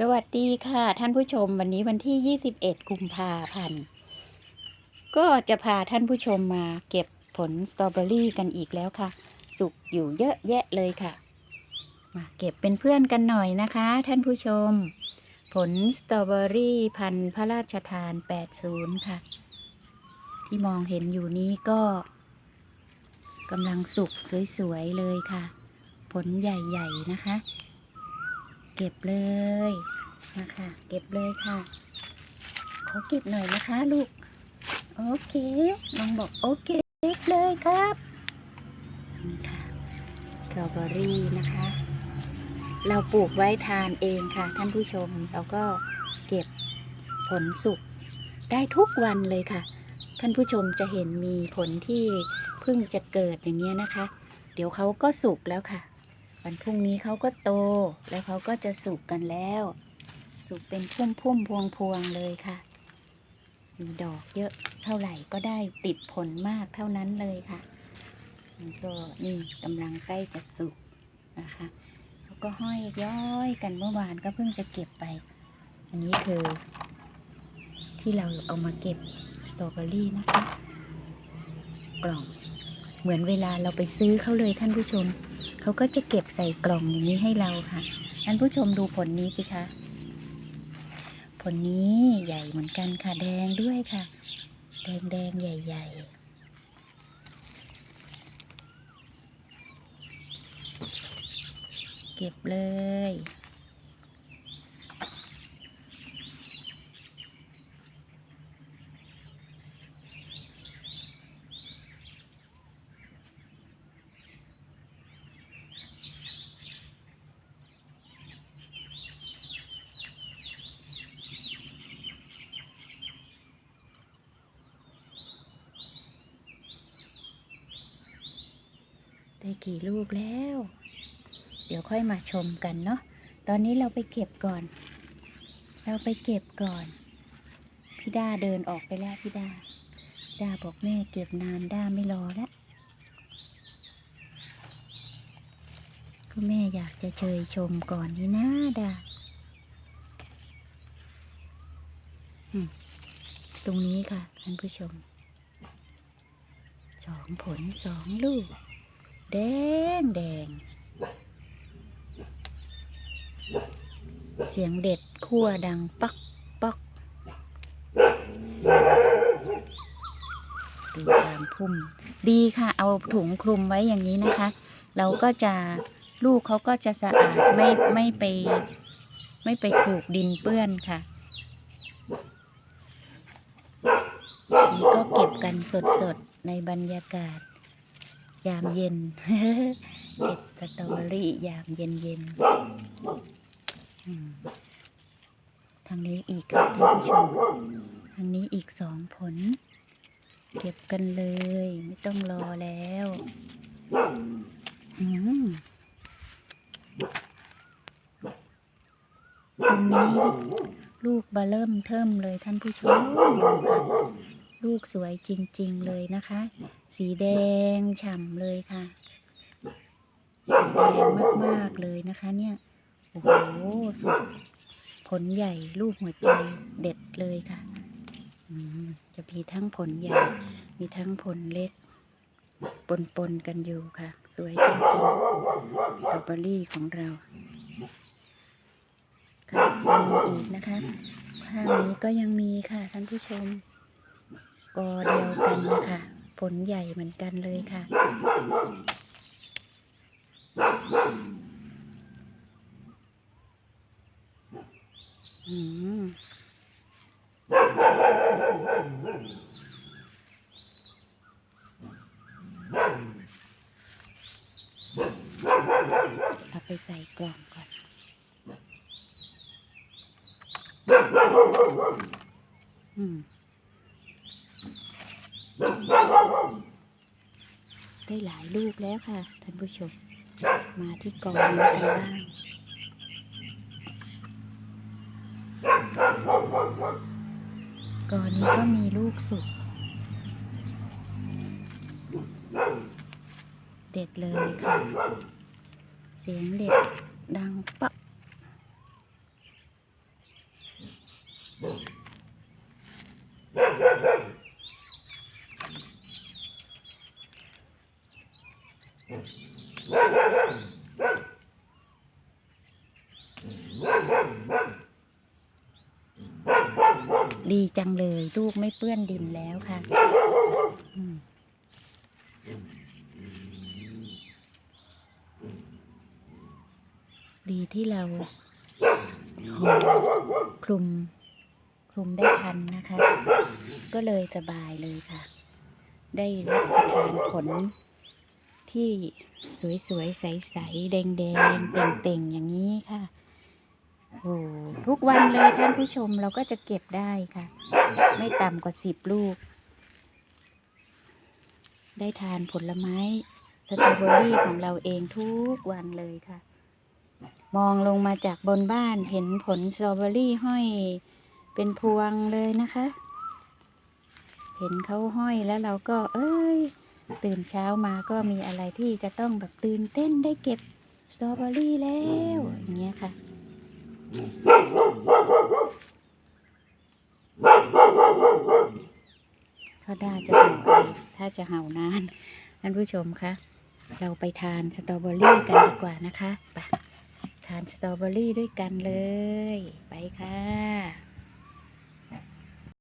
สวัสดีค่ะ ท่านผู้ชมวันนี้วันที่ 21 กุมภาพันธ์ก็จะพาท่านผู้ชมมาเก็บผลสตรอเบอรี่กันอีกแล้วค่ะ สุกอยู่เยอะแยะเลยค่ะ มาเก็บเป็นเพื่อนกันหน่อยนะคะ ท่านผู้ชม ผลสตรอเบอรี่พันธุ์พระราชทาน 80 ค่ะ ที่มองเห็นอยู่นี้ก็กำลังสุกสวยๆเลยค่ะ ผลใหญ่ๆนะคะ เก็บเลยนะคะ เก็บเลยค่ะ ขอเก็บหน่อยนะคะลูก โอเค น้องบอกโอเคเก็บเลยครับนี่ค่ะสตรอเบอรี่นะคะ เราปลูกไว้ทานเองค่ะ ท่านผู้ชมเราก็เก็บผลสุกได้ทุกวันเลยค่ะ ท่านผู้ชมจะเห็นมีผลที่เพิ่งจะเกิดอย่างเงี้ยนะคะ เดี๋ยวเขาก็สุกแล้วค่ะ วันพรุ่งนี้เขาก็โต แล้วเขาก็จะสุกกันแล้ว สุกเป็นพุ่มพุ่มพวงพวงเลยค่ะ มีดอกเยอะเท่าไหร่ก็ได้ติดผลมากเท่านั้นเลยค่ะนี่ก็นี่กำลังใกล้จะสุกนะคะแล้วก็ห้อยย้อยกันเมื่อวานก็เพิ่งจะเก็บไป อันนี้คือ ที่เราเอามาเก็บสตรอเบอรี่นะคะ กล่องเหมือนเวลาเราไปซื้อเขาเลยท่านผู้ชม เขาก็จะเก็บใส่กล่องอย่างนี้ให้เราค่ะท่านผู้ชมดูผลนี้สิคะผลนี้ใหญ่เหมือนกันค่ะ แดงด้วยค่ะ แดงแดงใหญ่ ๆเก็บเลย ได้กี่ลูกแล้ว เดี๋ยวค่อยมาชมกันเนาะ ตอนนี้เราไปเก็บก่อน เราไปเก็บก่อน พี่ดาเดินออกไปแล้วพี่ดาดาบอกแม่เก็บนานด้าไม่รอแล้วก็แม่อยากจะเชยชมก่อนนี่นะด้าตรงนี้ค่ะท่านผู้ชมสองผลสองลูก แดงแดง เสียงเด็ดคั่วดังปักปักดูตามพุ่ม ดีค่ะ เอาถุงคลุมไว้อย่างนี้นะคะ เราก็จะลูกเขาก็จะสะอาดไม่ไม่ไป ไม่ไปถูกดินเปื้อนค่ะนี่ก็เก็บกันสดๆ ในบรรยากาศ ยามเย็น เก็บสตรอเบอรี่ยามเย็นเย็นๆอืมทางนี้อีกค่ะท่านผู้ชมทางนี้อีกสองผล เก็บกันเลย ไม่ต้องรอแล้วอืมตรงนี้ลูกบาเริ่มเทิมเลยท่านผู้ชมดูค่ะ ลูกสวยจริง ๆ เลยนะคะ สีแดงฉ่ำเลยค่ะ สีแดงมากๆเลยนะคะ เนี่ย โอ้โหสุดผลใหญ่ลูกหัวใจเด็ดเลยค่ะอืมจะมีทั้งผลใหญ่ มีทั้งผลเล็ก ปนๆกันอยู่ค่ะ สวยจริงๆสตรอเบอรี่ของเราค่ะยังมีอีกนะคะข้างนี้ก็ยังมีค่ะท่านผู้ชม กอเดียวกันนะคะผลใหญ่เหมือนกันเลยค่ะ อืมเอาไปใส่กล่องก่อนอืม ได้หลายลูกแล้วค่ะท่านผู้ชม มาที่กองนี้กันบ้างกอนี้ก็มีลูกสุกเด็ดเลยค่ะ เสียงเด็ดดังปัก ดีจังเลยลูกไม่เปื้อนดินแล้วค่ะดีที่เราคลุมคลุมได้ทันนะคะ ก็เลยสบายเลยค่ะ ได้รับประทานผล ที่สวยๆ ใสๆ แดงๆ เต่งๆ อย่างนี้ค่ะ โอ้ทุกวันเลยท่านผู้ชมเราก็จะเก็บได้ค่ะ ไม่ต่ำกว่าสิบลูก ได้ทานผลไม้สตรอเบอรี่ของเราเองทุกวันเลยค่ะ มองลงมาจากบนบ้านเห็นผลสตรอเบอรี่ห้อยเป็นพวงเลยนะคะ เห็นเขาห้อยแล้วเราก็เอ้ย ตื่นเช้ามาก็มีอะไรที่จะต้องแบบตื่นเต้นได้เก็บสตรอเบอรี่แล้วอย่างเงี้ยค่ะ ถ้าได้จะเห่าอะไรถ้าจะเห่านานท่านผู้ชมคะเราไปทานสตรอเบอรี่กันดีกว่านะคะไปทานสตรอเบอรี่ด้วยกันเลย ไปค่ะ